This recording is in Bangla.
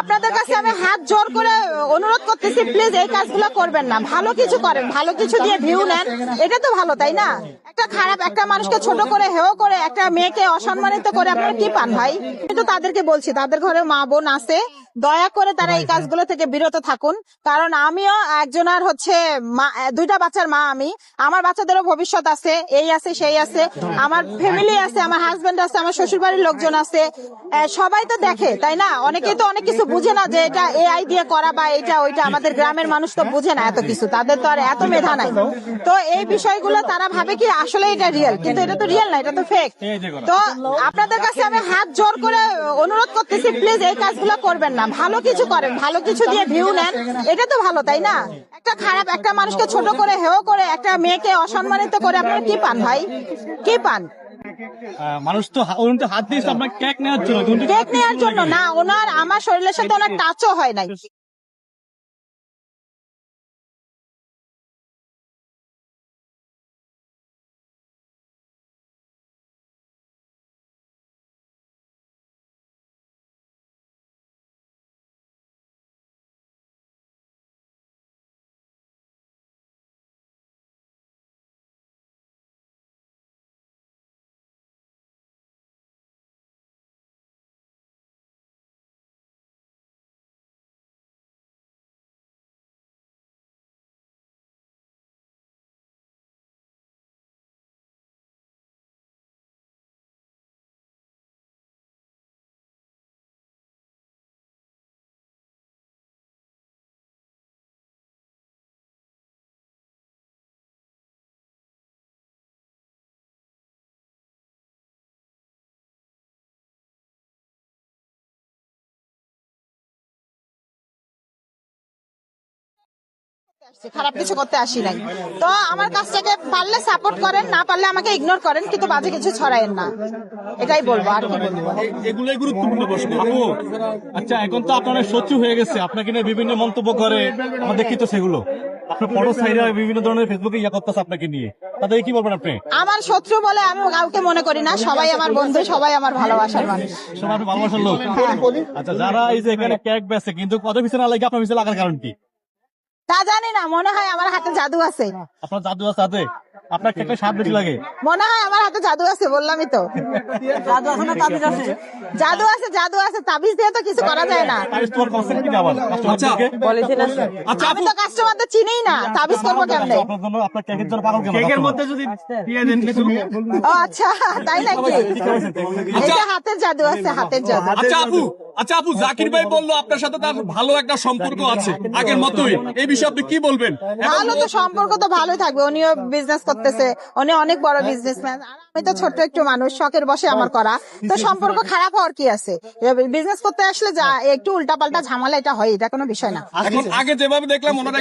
আপনাদের কাছে আমি হাত জোর করে অনুরোধ করতেছি প্লিজ এই কাজগুলো করবেন না। ভালো কিছু করেন, ভালো কিছু দিয়ে ভিউ নেন। এটা তো ভালো, তাই না? একটা খারাপ, একটা মানুষকে ছোট করে হেও করে, একটা মেয়েকে অসম্মানিত করে আপনারা কি পান ভাই? আমি তো তাদেরকে বলছি, তাদের ঘরে মা বোন আছে। দয়া করে তারা এই কাজগুলো থেকে বিরত থাকুন। কারণ আমিও একজনের হচ্ছে দুইটা বাচ্চার মা আমি। আমার বাচ্চাদেরও ভবিষ্যৎ আছে এই আছে সেই আছে। আমার ফ্যামিলি আছে আমার হাজবেন্ড আছে আমার শ্বশুর বাড়ির লোকজন আছে। সবাই তো দেখে তাই না? অনেকেই তো অনেক কিছু বুঝে না যে এটা এআই দিয়ে করা বা এটা ওইটা। আমাদের গ্রামের মানুষ তো বুঝে না এত কিছু। তাদের তো আর এত মেধা নাই। তো এই বিষয়গুলো তারা ভাবে কি আসলে এটা রিয়েল কিন্তু এটা তো রিয়েল না এটা তো ফেক তো আপনাদের কাছে আমি হাত জোর করে অনুরোধ করতেছি প্লিজ এই কাজগুলো করবেন না। ভালো কিছু করেন ভালো কিছু দিয়ে ভিউ নেন এটা তো ভালো তাই না? একটা খারাপ একটা মানুষকে ছোট করে হেও করে একটা মেয়েকে অসম্মানিত করে আপনারা কি পান ভাই? কি পান? মানুষ তো তো হাত দিয়েছে আপনার কেক নেওয়ার জন্য কেক নেওয়ার জন্য না ওনার আমার শরীরের সাথে ওনার টাচও হয় নাই। খারাপ কিছু করতে আসি নাই। তো আমার কাজটাকে পারলে সাপোর্ট করেন না পারলে আমাকে ইগনোর করেন কিন্তু বাজে কিছু ছড়ায়েন না। এটাই বলব আর কি বলব? এগুলোই গুরুত্বপূর্ণ প্রশ্ন। আচ্ছা এখন তো আপনার শত্রু হয়ে গেছে। আপনাকে নিয়ে বিভিন্ন মন্তব্য করে আমরা দেখি তো সেগুলো। আপনার ফটো সাইডে বিভিন্ন ধরনের ফেসবুকে ইয়া করতেছে আপনাকে নিয়ে। তাদের কি বলবেন আপনি? আমার শত্রু বলে আমি কাউকে মনে করি না। সবাই আমার বন্ধু সবাই আমার ভালোবাসার মানুষ। সবাই ভালোবাসার লোক। আচ্ছা যারা এই যে এখানে কেক বেছে কিন্তু কত পিছনে লাগে আপনার পিছনে লাগার কারণ কি? তা জানি না মনে হয় আমার হাতে জাদু আছে। আপনার জাদু আছে হাতে? আপনার কেকটা স্বাদ বেশি লাগে? মনে হয় আমার হাতে জাদু আছে বললামই তো। জাদু আছে না তাবিজ আছে? জাদু আছে জাদু আছে তাবিজ দিয়ে তো কিছু করা যায় না। তাবিজ তোমার কনসেপ্ট কি? আবার কাস্টমারকে আচ্ছা আমি তো কাস্টমারদের চিনিই না তাবিজ করব কেমনে? আপনার জন্য আপনার কেকের জন্য পাগল কেন? কেকের মধ্যে যদি দিয়ে দেন কিছু ও আচ্ছা তাই নাকি? এটা হাতের জাদু আছে হাতের জাদু। আচ্ছা আপু আচ্ছা আপু জাকির ভাই বলল আপনার সাথে তার ভালো একটা সম্পর্ক আছে। আগের মতোই। এই বিষয়ে আপনি কি বলবেন? ভালো তো সম্পর্ক তো ভালোই থাকবে উনিও বিজনেস করতেছে উনি অনেক বড় বিজনেসম্যান আমি তো ছোট্ট একটু মানুষ শখের বসে আমার করা। তো সম্পর্ক খারাপ হওয়ার কি আছে? বিজনেস করতে আসলে যা একটু উল্টাপাল্টা ঝামেলা এটা হয় এটা কোনো বিষয় না। এখন আগে যেভাবে দেখলাম ওনারা